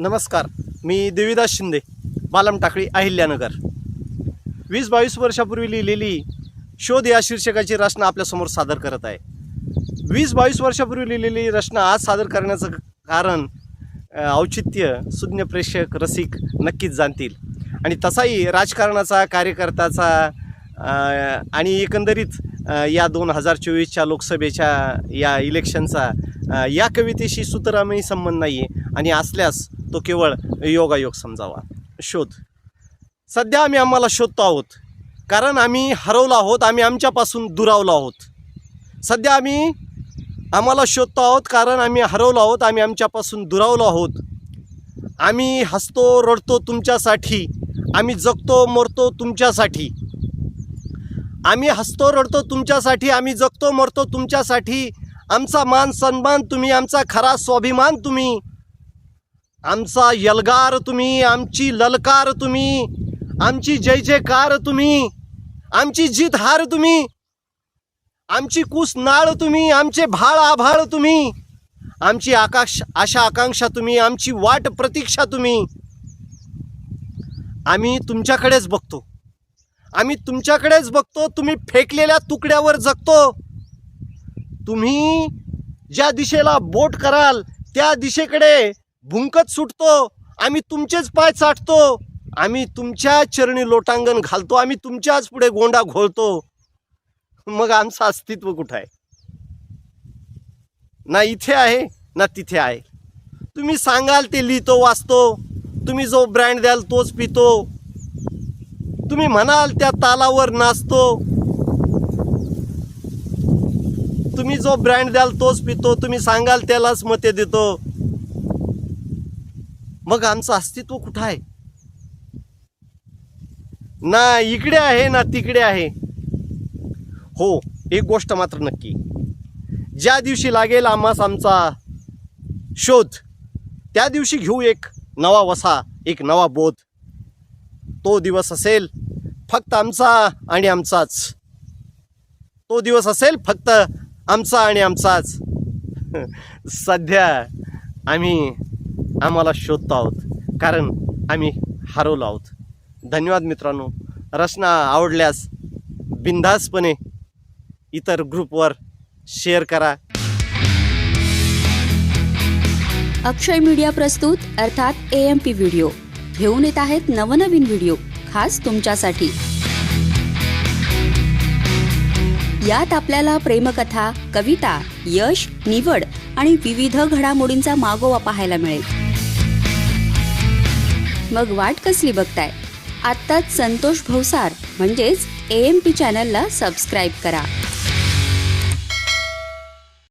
नमस्कार मी देवीदास शिंदे बालम टाकळी अहिल्यानगर. वीस बावीस वर्षापूर्वी लिहिलेली शोध या शीर्षकाची रचना आपल्यासमोर सादर करत आहे. वीस बावीस वर्षापूर्वी लिहिलेली रचना आज सादर करण्याचं कारण औचित्य सुज्ञ प्रेक्षक रसिक नक्कीच जाणतील. आणि तसाही राजकारणाचा कार्यकर्त्याचा आणि एकंदरीत या दोन हजार चोवीसच्या लोकसभेच्या या इलेक्शनचा या कवितेशी सुतरामही संबंध नाही आहे आणि असल्यास तो केवळ योगायोग समजावा. शोध. सध्या आम्ही आम्हाला शोधतो आहोत. कारण आम्ही हरवलो आहोत आम्ही आमच्यापासून दुरावलो आहोत. सध्या आम्ही आम्हाला शोधतो आहोत कारण आम्ही हरवलो आहोत आम्ही आमच्यापासून दुरावलो आहोत. आम्ही हसतो रडतो तुमच्यासाठी. आम्ही जगतो मरतो तुमच्यासाठी. आम्ही हसतो रडतो तुमच्यासाठी. आम्ही जगतो मरतो तुमच्यासाठी. आमचा मान सन्मान तुम्ही आमचा खरा स्वाभिमान तुम्ही आमचा यलगार तुम्ही आमची ललकार तुम्ही आमची जय जयकार तुम्ही आमची जीत हार तुम्ही आमची कुस नाळ तुम्ही आमचे भाळ आभाळ तुम्ही आमची आकाश आशा आकांक्षा तुम्ही आमची वाट प्रतीक्षा तुम्ही. आम्ही तुमच्याकडेच बघतो. आम्ही तुमच्याकडेच बघतो तुम्ही फेकलेल्या तुकड्यावर जगतो. तुम्ही ज्या दिशेला बोट कराल त्या दिशेकडे भुंकत सुटतो आम्ही तुमचेच पाय चाटतो आम्ही तुमच्या चरणी लोटांगण घालतो आम्ही तुमच्याच पुढे गोंडा घोळतो. मग आमचं अस्तित्व कुठं आहे? ना इथे आहे ना तिथे आहे. तुम्ही सांगाल ते लिहितो वाचतो. तुम्ही जो ब्रँड द्याल तोच पितो. तुम्ही म्हणाल त्या तालावर नाचतो. तुम्ही जो ब्रँड द्याल तोच पितो. तुम्ही सांगाल त्यालाच मते देतो. मग आमचं अस्तित्व कुठं आहे? ना इकडे आहे ना तिकडे आहे. हो एक गोष्ट मात्र नक्की. ज्या दिवशी लागेल आम्हास आमचा शोध त्या दिवशी घेऊ एक नवा वसा एक नवा बोध. तो दिवस असेल फक्त आमचा आणि आमचाच. तो दिवस असेल फक्त आमचा आणि आमचाच. सध्या आम्ही आम्हाला शोधतो आहोत. कारण आम्ही हरवलो आहोत. धन्यवाद मित्रांनो. रचना आवडल्यास बिंदासपणे इतर ग्रुपवर शेअर करा. अक्षय मीडिया प्रस्तुत अर्थात ए एम पी व्हिडिओ घेऊन येत आहेत नवनवीन व्हिडिओ खास तुमच्यासाठी. यात आपल्याला प्रेमकथा कविता यश निवड आणि विविध घडामोडींचा मागोवा पाहायला मिळेल. मग वाट कसली बघताय? आत्ताच संतोष भवसार म्हणजेच ए एम पी चॅनलला सबस्क्राईब करा.